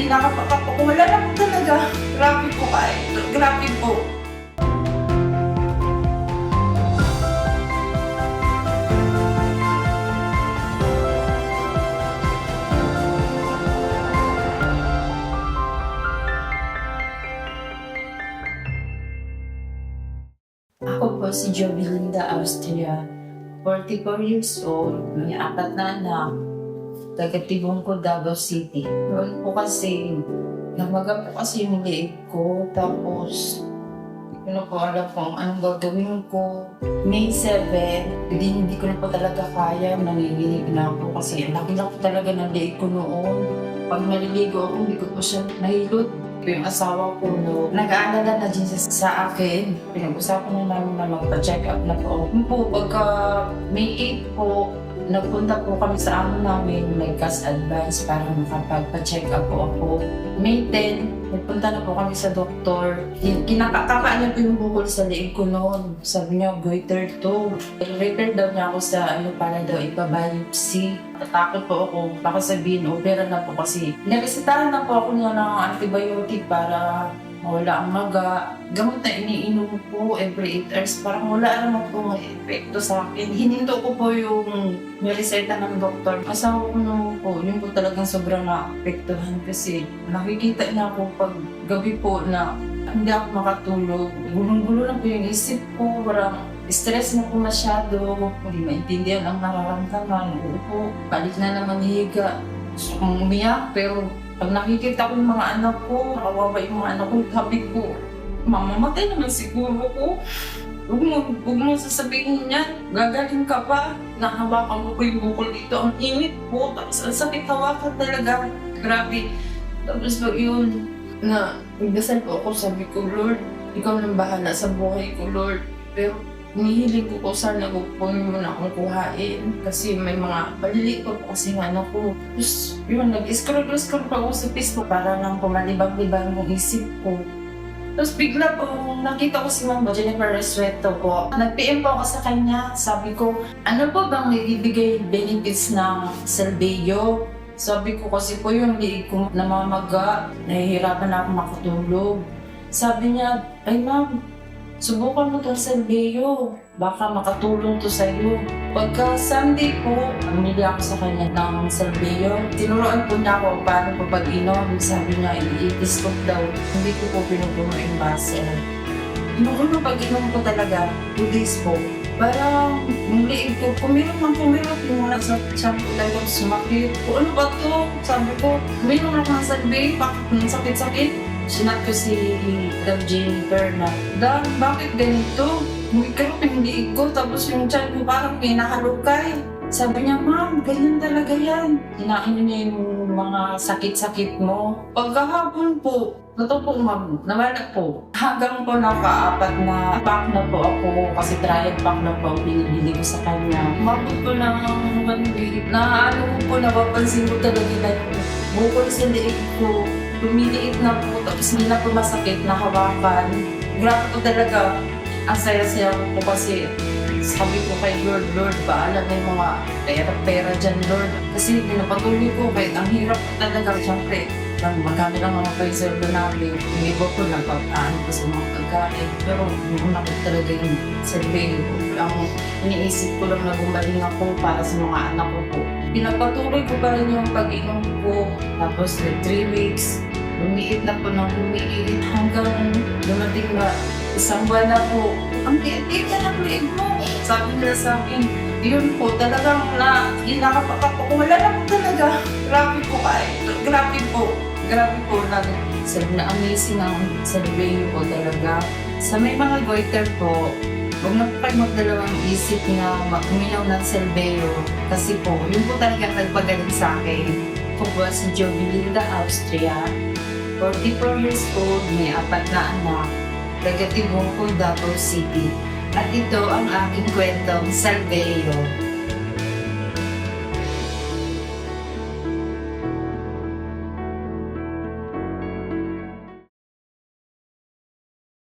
hindi nakapakapa ko. Wala po talaga. Grabe po kay. Grabe po. Ako po si Jovelinda Austria, 44 years old, may apat na anak, taga Tibungko, Davao City. Noon po kasi, namaga po kasi yung liig ko, tapos ko na po alam kung anong gagawin ko. May 7, hindi, hindi ko na po talaga kaya, nanginginig na ako kasi ang laki lang po talaga ng liig ko noon. Pag naliligo ako, hindi ko po siya nahilot ko yung asawa ko no, nag-aalala na din siya sa akin. Pinag-usapan na namin na magpa-check up na po. Yun po, pagka May 8 po, nagpunta po kami sa amo namin, may cash advance para makapagpa-check up po ako. May 10, nagpunta na po kami sa doktor. Kin- Kinakakapa niya po yung bukol sa liig ko noon. Sabi niya, goiter to. Refer daw niya ako sa ano para daw ipa-biopsy. Natakot po ako. Baka sabihin, opera na po kasi. Naresitahan na po ako niya ng antibiotic para mawala ang maga. Gamot na iniinom po every 8 hours. Parang wala naman po may epekto sa akin. Hininto ko po yung nireseta ng doktor. Asawa ko naman po, yun po talagang sobrang naapektuhan kasi nakikita niya ako pag gabi po na hindi ako makatulog. Gulong-gulo na po yung isip ko. Parang stress na po masyado. Hindi maintindihan ang nararamdaman. Upo, balik na naman higa. Gusto kong umiyak pero pag nakikita ko yung mga anak ko, nakawawa yung mga anak ko, sabi ko, mamamatay naman siguro ko. Huwag mo, huwag mo sasabihin niya, gagaling ka pa. Nahawakan mo ko yung bukol dito. Ang init po, tapos ang sakit hawakan talaga. Grabe. Tapos po yun, na nagdasal po ako, sabi ko, Lord, ikaw nang bahala sa buhay ko, Lord. Pero Hinihiling ko po sana huwag po muna akong kuhain kasi may mga pa po kasi nga anak ko. Tapos yun, nag-scroll-scroll pa ako sa Facebook para nang pumalibang-libang yung isip ko. Tapos bigla po, nakita ko si Ma'am Jennifer Resueto po. Nag-PM po ako sa kanya. Sabi ko, ano po bang ibibigay benefits ng Salveyo? Sabi ko kasi po yung liig ko namamaga, nahihirapan na ako makatulog. Sabi niya, ay ma'am, subukan mo itong Salveyo. Baka makatulong to sa iyo. Pagka Sunday po, umili ako sa kanya ng Salveyo. Tinuruan po niya ako paano po pag-inom. Sabi niya, i-stop daw. Hindi ko po pinupuno yung base. Inuulo pag-inom ko talaga, two days po. Parang muli ko, kuminom ng kuminom yung nasa tiyan ko talagang sumakit. Kung ano ba to? Sabi ko, kuminom ako ng Salveyo, bakit sakit-sakit? Sinat ko si Love Jennifer na, Dan, bakit ganito? Pa yung liig ko, tapos yung tiyan ko parang pinahalukay. Sabi niya, ma'am, ganyan talaga yan. Hinain niya yung mga sakit-sakit mo. Pagkahapon po, totoo po ma'am, nawala po. Hanggang po nakaapat na pack na po ako, kasi trial pack na po binibili ko sa kanya. Mabot po ng one week na ano po, napapansin ko talaga na yung sa liig ko. Lumiliit na po, tapos hindi na po masakit na hawakan. Grabe po talaga. Ang saya-saya ko po kasi sabi ko kay Lord, Lord, baala na yung mga pera-pera dyan, Lord. Kasi pinapatuloy ko, kahit ang hirap po talaga, syempre, lang magkano lang mga preserve namin. Yung iba ko nagpapaan ko sa mga pagkain. Pero una ko talaga yung survey ko. Ang iniisip ko lang na gumaling ako para sa mga anak ko po. Pinagpatuloy ko pa rin yung pag-inom ko. Tapos like 3 weeks, lumiit na po ng lumiit hanggang dumating na isang buwan na po. Ang tiit na ng liig mo. Sabi nila sa akin, yun po, talagang na, inakapakap ko. Wala na po talaga. Grabe po kay. Grabe po. Grabe po. Nag, sabi na amazing ang survey po talaga. Sa may mga goiter po, huwag na po kayo magdalawang isip na uminaw ng Cerveo. Kasi po, yun po talaga nagpagaling sa akin. Ako po si Jovelinda Austria. 44 years old, may apat na anak. Taga Tibungkol, Davao City. At ito ang aking kwentong Salveo.